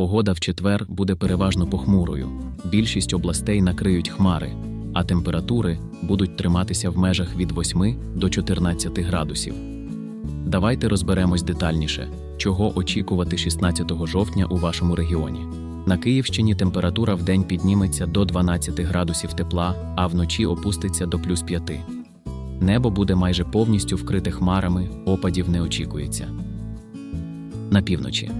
Погода в четвер буде переважно похмурою. Більшість областей накриють хмари, а температури будуть триматися в межах від 8 до 14 градусів. Давайте розберемось детальніше, чого очікувати 16 жовтня у вашому регіоні. На Київщині температура в день підніметься до 12 градусів тепла, а вночі опуститься до плюс 5. Небо буде майже повністю вкрите хмарами, опадів не очікується. На півночі.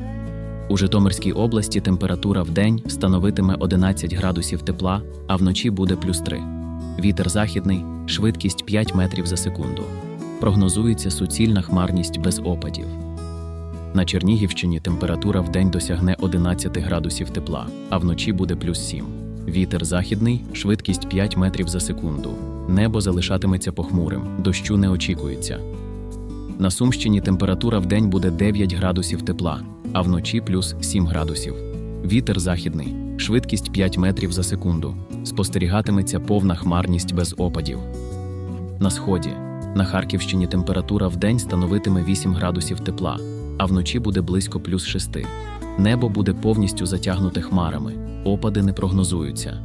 У Житомирській області температура в день становитиме 11 градусів тепла, а вночі буде плюс 3. Вітер західний, швидкість 5 метрів за секунду. Прогнозується суцільна хмарність без опадів. На Чернігівщині температура в день досягне 11 градусів тепла, а вночі буде плюс 7. Вітер західний, швидкість 5 метрів за секунду. Небо залишатиметься похмурим, дощу не очікується. На Сумщині температура в день буде 9 градусів тепла, а вночі плюс 7 градусів. Вітер західний, швидкість 5 метрів за секунду. Спостерігатиметься повна хмарність без опадів. На сході. На Харківщині температура в день становитиме 8 градусів тепла, а вночі буде близько плюс 6. Небо буде повністю затягнуте хмарами, опади не прогнозуються.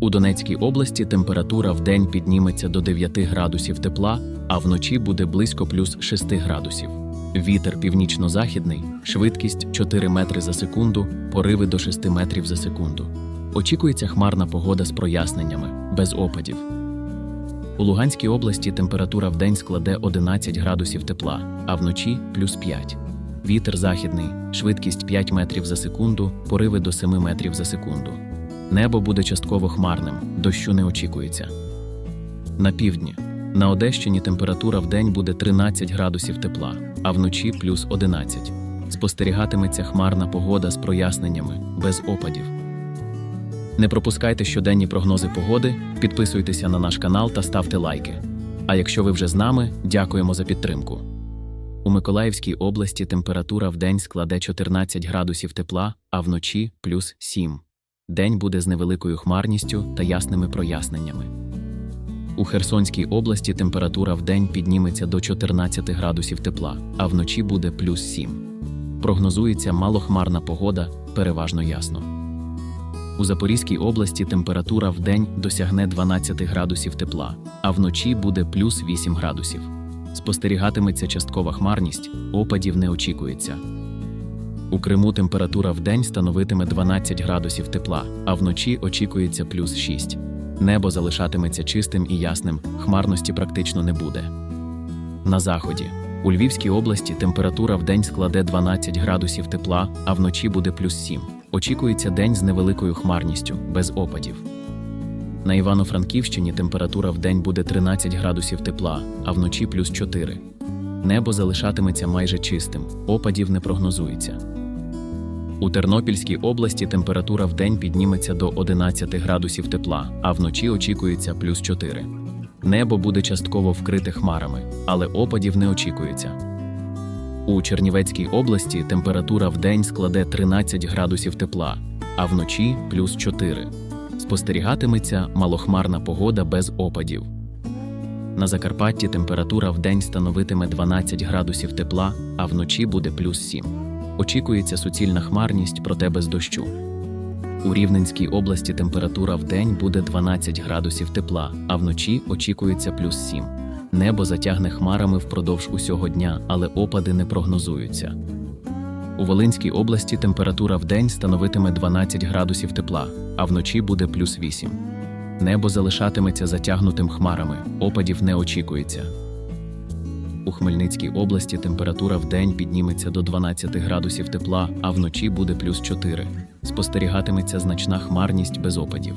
У Донецькій області температура в день підніметься до 9 градусів тепла, а вночі буде близько плюс 6 градусів. Вітер північно-західний, швидкість 4 метри за секунду, пориви до 6 метрів за секунду. Очікується хмарна погода з проясненнями, без опадів. У Луганській області температура в день складе 11 градусів тепла, а вночі плюс 5. Вітер західний, швидкість 5 метрів за секунду, пориви до 7 метрів за секунду. Небо буде частково хмарним, дощу не очікується. На півдні. На Одещині температура в день буде 13 градусів тепла, а вночі плюс 11. Спостерігатиметься хмарна погода з проясненнями, без опадів. Не пропускайте щоденні прогнози погоди, підписуйтеся на наш канал та ставте лайки. А якщо ви вже з нами, дякуємо за підтримку. У Миколаївській області температура в день складе 14 градусів тепла, а вночі плюс 7. День буде з невеликою хмарністю та ясними проясненнями. У Херсонській області температура в день підніметься до 14 градусів тепла, а вночі буде плюс 7. Прогнозується малохмарна погода, переважно ясно. У Запорізькій області температура в день досягне 12 градусів тепла, а вночі буде плюс 8 градусів. Спостерігатиметься часткова хмарність, опадів не очікується. У Криму температура в день становитиме 12 градусів тепла, а вночі очікується плюс 6. Небо залишатиметься чистим і ясним, хмарності практично не буде. На заході. У Львівській області температура в день складе 12 градусів тепла, а вночі буде плюс 7. Очікується день з невеликою хмарністю, без опадів. На Івано-Франківщині температура в день буде 13 градусів тепла, а вночі плюс 4. Небо залишатиметься майже чистим, опадів не прогнозується. У Тернопільській області температура в день підніметься до 11 градусів тепла, а вночі очікується плюс 4. Небо буде частково вкрите хмарами, але опадів не очікується. У Чернівецькій області температура в день складе 13 градусів тепла, а вночі плюс 4. Спостерігатиметься малохмарна погода без опадів. На Закарпатті температура в день становитиме 12 градусів тепла, а вночі буде плюс 7. Очікується суцільна хмарність, проте без дощу. У Рівненській області температура в день буде 12 градусів тепла, а вночі очікується плюс 7. Небо затягне хмарами впродовж усього дня, але опади не прогнозуються. У Волинській області температура в день становитиме 12 градусів тепла, а вночі буде плюс 8. Небо залишатиметься затягнутим хмарами, опадів не очікується. У Хмельницькій області температура в день підніметься до 12 градусів тепла, а вночі буде плюс 4. Спостерігатиметься значна хмарність без опадів.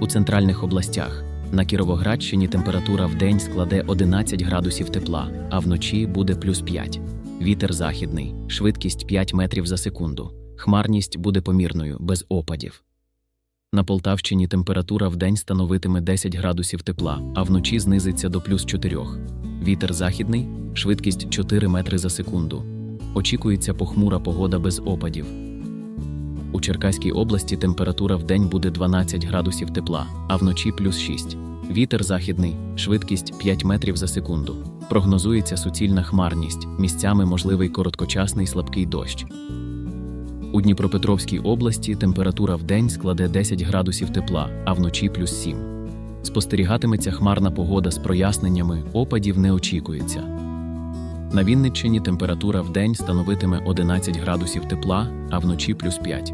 У центральних областях на Кіровоградщині температура в день складе 11 градусів тепла, а вночі буде плюс 5. Вітер західний, швидкість 5 метрів за секунду. Хмарність буде помірною, без опадів. На Полтавщині температура в день становитиме 10 градусів тепла, а вночі знизиться до плюс 4. Вітер західний, швидкість 4 метри за секунду. Очікується похмура погода без опадів. У Черкаській області температура в день буде 12 градусів тепла, а вночі плюс 6. Вітер західний, швидкість 5 метрів за секунду. Прогнозується суцільна хмарність, місцями можливий короткочасний слабкий дощ. У Дніпропетровській області температура в день складе 10 градусів тепла, а вночі плюс 7. Спостерігатиметься хмарна погода з проясненнями, опадів не очікується. На Вінниччині температура в день становитиме 11 градусів тепла, а вночі плюс 5.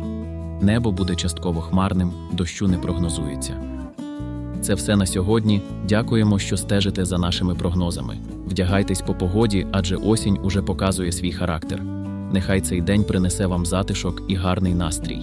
Небо буде частково хмарним, дощу не прогнозується. Це все на сьогодні. Дякуємо, що стежите за нашими прогнозами. Вдягайтесь по погоді, адже осінь уже показує свій характер. Нехай цей день принесе вам затишок і гарний настрій.